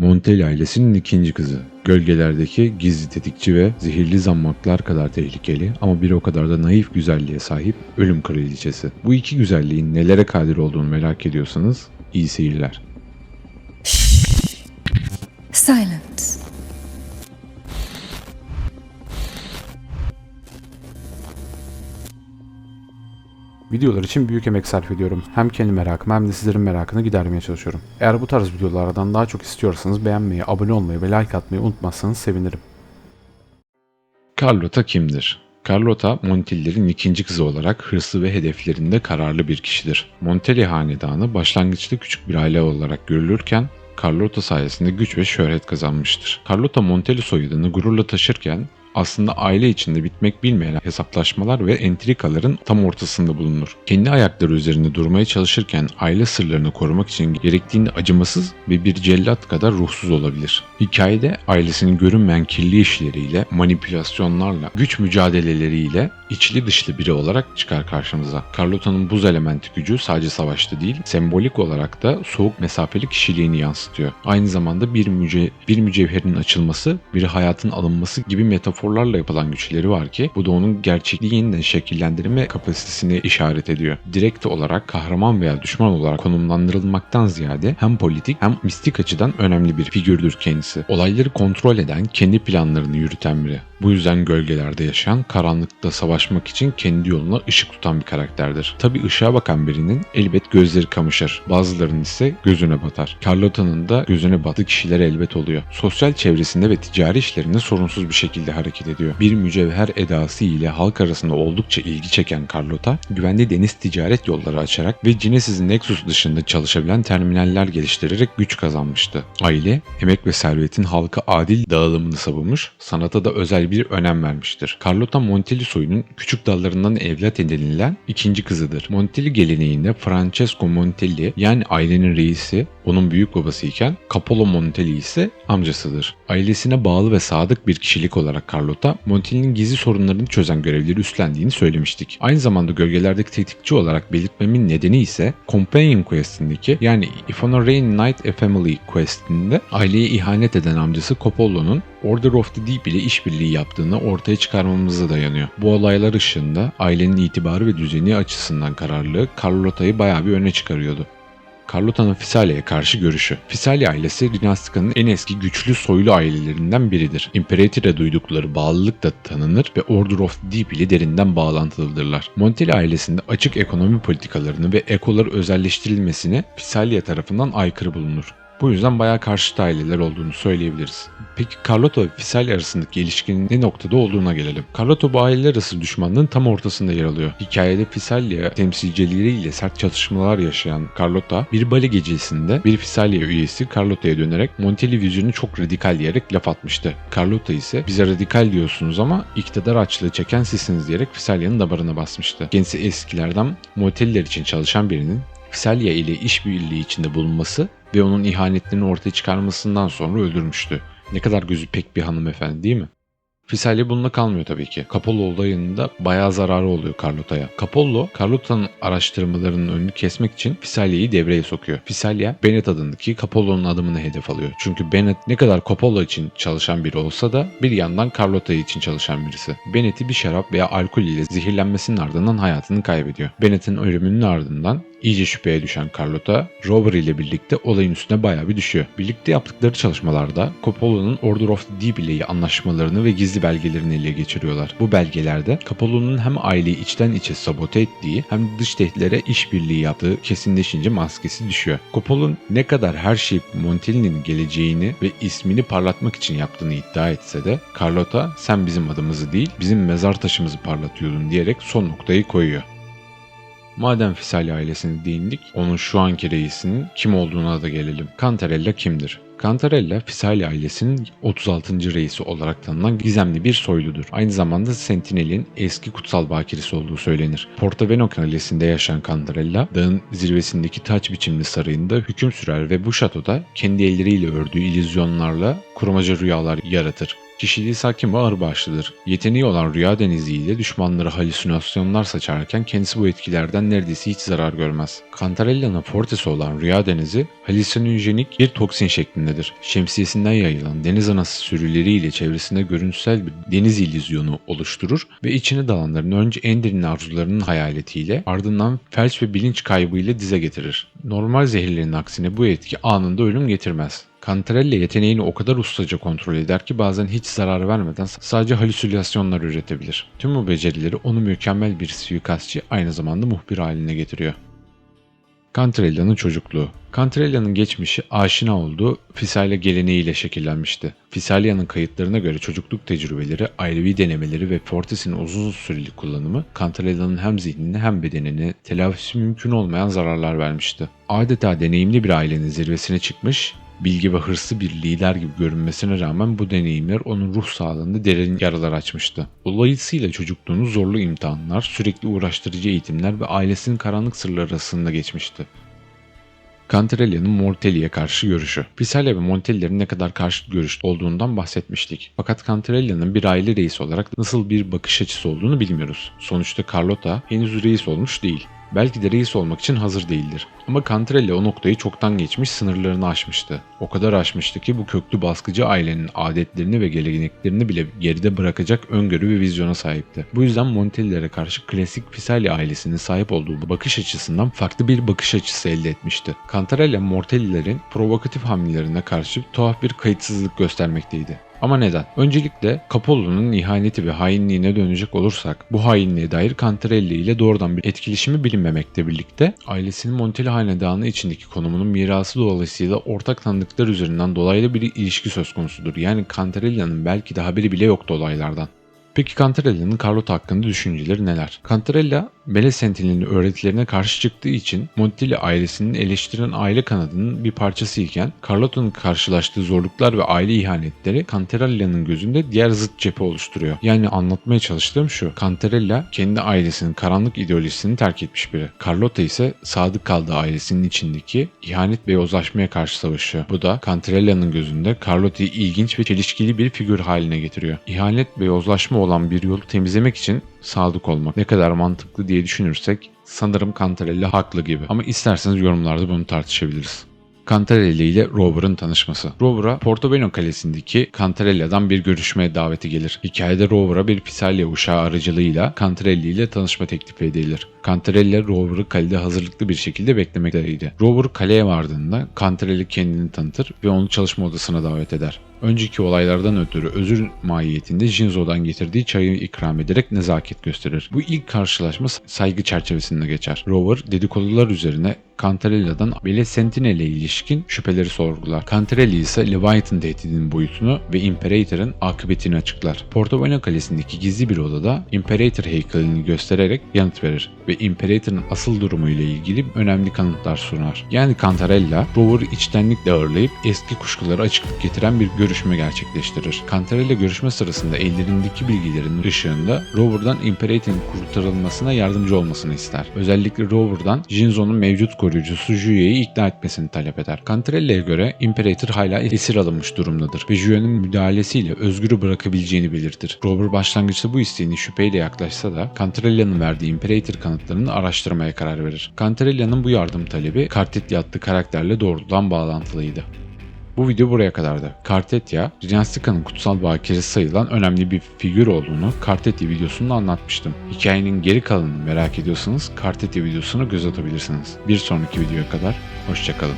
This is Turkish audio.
Montelli ailesinin ikinci kızı. Gölgelerdeki gizli tetikçi ve zehirli zammaklar kadar tehlikeli ama bir o kadar da naif güzelliğe sahip ölüm kraliçesi. Bu iki güzelliğin nelere kadir olduğunu merak ediyorsanız iyi seyirler. Videolar için büyük emek sarf ediyorum. Hem kendi merakımı hem de sizlerin merakını gidermeye çalışıyorum. Eğer bu tarz videolardan daha çok istiyorsanız beğenmeyi, abone olmayı ve like atmayı unutmazsanız sevinirim. Carlota kimdir? Carlota, Montella'nın ikinci kızı olarak hırslı ve hedeflerinde kararlı bir kişidir. Montelli hanedanı başlangıçta küçük bir aile olarak görülürken Carlota sayesinde güç ve şöhret kazanmıştır. Carlota Montelli soyadını gururla taşırken aslında aile içinde bitmek bilmeyen hesaplaşmalar ve entrikaların tam ortasında bulunur. Kendi ayakları üzerinde durmaya çalışırken aile sırlarını korumak için gerektiğinde acımasız ve bir cellat kadar ruhsuz olabilir. Hikayede ailesinin görünmeyen kirli işleriyle, manipülasyonlarla, güç mücadeleleriyle içli dışlı biri olarak çıkar karşımıza. Carlota'nın buz elementi gücü sadece savaşta değil, sembolik olarak da soğuk mesafeli kişiliğini yansıtıyor. Aynı zamanda bir, müce bir mücevherin açılması, bir hayatın alınması gibi metaforlarla yapılan güçleri var ki bu da onun gerçekliği yeniden şekillendirme kapasitesini işaret ediyor. Direkt olarak kahraman veya düşman olarak konumlandırılmaktan ziyade hem politik hem mistik açıdan önemli bir figürdür kendisi. Olayları kontrol eden, kendi planlarını yürüten biri. Bu yüzden gölgelerde yaşayan, karanlıkta savaşmak için kendi yoluna ışık tutan bir karakterdir. Tabi ışığa bakan birinin elbet gözleri kamışır. Bazılarının ise gözüne batar. Carlota'nın da gözüne battığı kişiler elbet oluyor. Sosyal çevresinde ve ticari işlerinde sorunsuz bir şekilde hareket ediyor. Bir mücevher edası ile halk arasında oldukça ilgi çeken Carlota, güvenli deniz ticaret yolları açarak ve Genesis Nexus dışında çalışabilen terminaller geliştirerek güç kazanmıştı. Aile, emek ve servetin halka adil dağılımını savunmuş, sanata da özel bir önem vermiştir. Carlota Montelli soyunun küçük dallarından evlat edinilen ikinci kızıdır. Montelli geleneğinde Francesco Montelli yani ailenin reisi onun büyük babası iken Capolo Montelli ise amcasıdır. Ailesine bağlı ve sadık bir kişilik olarak Carlota, Montelli'nin gizli sorunlarını çözen görevleri üstlendiğini söylemiştik. Aynı zamanda gölgelerdeki tetikçi olarak belirtmemin nedeni ise Companion Quest'indeki yani If on a Rain Night a Family Quest'inde aileye ihanet eden amcası Coppolo'nun Order of the Deep ile işbirliği yaptığını ortaya çıkarmamıza dayanıyor. Bu olaylar ışığında ailenin itibarı ve düzeni açısından kararlılığı Carlota'yı bayağı bir öne çıkarıyordu. Carlota'nın Fisalia'ya karşı görüşü. Fisalia ailesi Dinastika'nın en eski güçlü soylu ailelerinden biridir. İmperator'a duydukları bağlılık da tanınır ve Order of the Deep ile derinden bağlantılıdırlar. Montelli ailesinde açık ekonomi politikalarını ve ekolar özelleştirilmesine Fisalia tarafından aykırı bulunur. Bu yüzden bayağı karşıt aileler olduğunu söyleyebiliriz. Peki Carlota ve Fisalia arasındaki ilişkinin ne noktada olduğuna gelelim. Carlota bu aileler arası düşmanlığın tam ortasında yer alıyor. Hikayede Fisalia temsilcileriyle sert çatışmalar yaşayan Carlota bir bale gecesinde bir Fisalia üyesi Carlota'ya dönerek Montelli vizyonu çok radikal diyerek laf atmıştı. Carlota ise bize radikal diyorsunuz ama iktidar açlığı çeken sizsiniz diyerek Fisalia'nın damarına basmıştı. Kendisi eskilerden Montelliler için çalışan birinin Fisalia ile işbirliği içinde bulunması ve onun ihanetlerini ortaya çıkarmasından sonra öldürmüştü. Ne kadar gözü pek bir hanımefendi değil mi? Fisalia bununla kalmıyor tabii ki. Capollo olayında bayağı zararı oluyor Carlota'ya. Capollo, Carlota'nın araştırmalarının önünü kesmek için Fisalia'yı devreye sokuyor. Fisalia, Bennett adındaki Capollo'nun adımını hedef alıyor. Çünkü Bennett ne kadar Capollo için çalışan biri olsa da bir yandan Carlota için çalışan birisi. Bennett'i bir şarap veya alkol ile zehirlenmesinin ardından hayatını kaybediyor. Bennett'in ölümünün ardından İyice şüpheye düşen Carlota, Robert ile birlikte olayın üstüne bayağı bir düşüyor. Birlikte yaptıkları çalışmalarda Coppola'nın Order of the Deep ile anlaşmalarını ve gizli belgelerini ele geçiriyorlar. Bu belgelerde Coppola'nın hem aileyi içten içe sabote ettiği hem de dış tehditlere işbirliği yaptığı kesinleşince maskesi düşüyor. Coppola'nın ne kadar her şeyi Montelli'nin geleceğini ve ismini parlatmak için yaptığını iddia etse de Carlota sen bizim adımızı değil bizim mezar taşımızı parlatıyordun diyerek son noktayı koyuyor. Madem Fisali ailesine değindik, onun şu anki reisinin kim olduğuna da gelelim. Cantarella kimdir? Cantarella, Fisali ailesinin 36. reisi olarak tanınan gizemli bir soyludur. Aynı zamanda Sentinel'in eski kutsal bakiresi olduğu söylenir. Portoveno kalesinde yaşayan Cantarella, dağın zirvesindeki taç biçimli sarayında hüküm sürer ve bu şatoda kendi elleriyle ördüğü illüzyonlarla kurmaca rüyalar yaratır. Kişiliği sakin ve ağırbaşlıdır. Yeteneği olan rüya denizi ile düşmanları halüsinasyonlar saçarken kendisi bu etkilerden neredeyse hiç zarar görmez. Cantarella'nın fortesi olan rüya denizi halüsinojenik bir toksin şeklindedir. Şemsiyesinden yayılan deniz anası sürüleriyle çevresinde görüntüsel bir deniz illüzyonu oluşturur ve içine dalanların önce en derin arzularının hayaletiyle ardından felç ve bilinç kaybıyla dize getirir. Normal zehirlerin aksine bu etki anında ölüm getirmez. Cantarella yeteneğini o kadar ustaca kontrol eder ki bazen hiç zarar vermeden sadece halüsinasyonlar üretebilir. Tüm bu becerileri onu mükemmel bir suikastçı aynı zamanda muhbir haline getiriyor. Cantarella'nın çocukluğu Cantarella'nın geçmişi aşina olduğu Fisalia geleneğiyle şekillenmişti. Fisalia'nın kayıtlarına göre çocukluk tecrübeleri, ailevi denemeleri ve Fortes'in uzun süreli kullanımı Cantarella'nın hem zihnine hem bedenine telafisi mümkün olmayan zararlar vermişti. Adeta deneyimli bir ailenin zirvesine çıkmış, bilgi ve hırslı bir lider gibi görünmesine rağmen bu deneyimler onun ruh sağlığında derin yaralar açmıştı. Dolayısıyla çocukluğunu zorlu imtihanlar, sürekli uğraştırıcı eğitimler ve ailesinin karanlık sırları arasında geçmişti. Cantarella'nın Mortelli'ye karşı görüşü. Pisalia ve Mortelli'lerin ne kadar karşı görüş olduğundan bahsetmiştik. Fakat Cantarella'nın bir aile reisi olarak nasıl bir bakış açısı olduğunu bilmiyoruz. Sonuçta Carlotta henüz reis olmuş değil. Belki de reis olmak için hazır değildir. Ama Cantarella o noktayı çoktan geçmiş sınırlarını aşmıştı. O kadar aşmıştı ki bu köklü baskıcı ailenin adetlerini ve geleneklerini bile geride bırakacak öngörü ve vizyona sahipti. Bu yüzden Montellilere karşı klasik Pisali ailesinin sahip olduğu bakış açısından farklı bir bakış açısı elde etmişti. Cantarella Mortellilerin provokatif hamlelerine karşı tuhaf bir kayıtsızlık göstermekteydi. Ama neden? Öncelikle Capollo'nun ihaneti ve hainliğine dönecek olursak bu hainliğe dair Cantarelli ile doğrudan bir etkileşimi bilinmemekle birlikte ailesinin Montelli hanedanı içindeki konumunun mirası dolayısıyla ortak tanıdıklar üzerinden dolaylı bir ilişki söz konusudur. Yani Cantarella'nın belki de haberi bile yoktu olaylardan. Peki Cantarella'nın Carlotta hakkında düşünceleri neler? Cantarella, Belle Sentinel'in öğretilerine karşı çıktığı için Montelli ailesinin eleştiren aile kanadının bir parçası iken Carlotta'nın karşılaştığı zorluklar ve aile ihanetleri Cantarella'nın gözünde diğer zıt cephe oluşturuyor. Yani anlatmaya çalıştığım şu. Cantarella kendi ailesinin karanlık ideolojisini terk etmiş biri. Carlotta ise sadık kaldığı ailesinin içindeki ihanet ve yozlaşmaya karşı savaşıyor. Bu da Cantarella'nın gözünde Carlotta'yı ilginç ve çelişkili bir figür haline getiriyor. İhanet ve yozlaşma olan bir yolu temizlemek için sadık olmak ne kadar mantıklı diye düşünürsek sanırım Cantarella haklı gibi. Ama isterseniz yorumlarda bunu tartışabiliriz. Cantarella ile Rover'ın tanışması. Rover'a Portobello Kalesi'ndeki Cantarella'dan bir görüşmeye daveti gelir. Hikayede Rover'a bir Pisalia uşağı aracılığıyla Cantarella ile tanışma teklifi edilir. Cantarella Rover'ı kalede hazırlıklı bir şekilde beklemekteydi. Rover kaleye vardığında Cantarella kendini tanıtır ve onu çalışma odasına davet eder. Önceki olaylardan ötürü özür mahiyetinde Jinzo'dan getirdiği çayı ikram ederek nezaket gösterir. Bu ilk karşılaşma saygı çerçevesinde geçer. Rover dedikodular üzerine Cantarella'dan Belle Sentinel'e ilişkin şüpheleri sorgular. Cantarella ise Leviathan tehdidinin boyutunu ve Imperator'ın akıbetini açıklar. Portobello Kalesi'ndeki gizli bir odada Imperator heykelini göstererek yanıt verir ve Imperator'ın asıl durumuyla ilgili önemli kanıtlar sunar. Yani Cantarella, Rover'ı içtenlikle ağırlayıp eski kuşkuları açıklık getiren bir görüşme gerçekleştirir. Cantarella görüşme sırasında ellerindeki bilgilerin ışığında Rover'dan Imperator'ın kurtarılmasına yardımcı olmasını ister. Özellikle Rover'dan Jinzo'nun mevcut koruyucusu Juye'yi ikna etmesini talep eder. Cantarella'ya göre Imperator hala esir alınmış durumdadır ve Juye'nin müdahalesiyle özgürü bırakabileceğini belirtir. Rover başlangıçta bu isteğini şüpheyle yaklaşsa da Cantarella'nın verdiği Imperator kanıtlarını araştırmaya karar verir. Cantarella'nın bu yardım talebi Cartetya adlı karakterle doğrudan bağlantılıydı. Bu video buraya kadardı. Kartetya, Rinastika'nın kutsal bakiresi sayılan önemli bir figür olduğunu Kartetya videosunda anlatmıştım. Hikayenin geri kalanını merak ediyorsanız Kartetya videosuna göz atabilirsiniz. Bir sonraki videoya kadar hoşçakalın.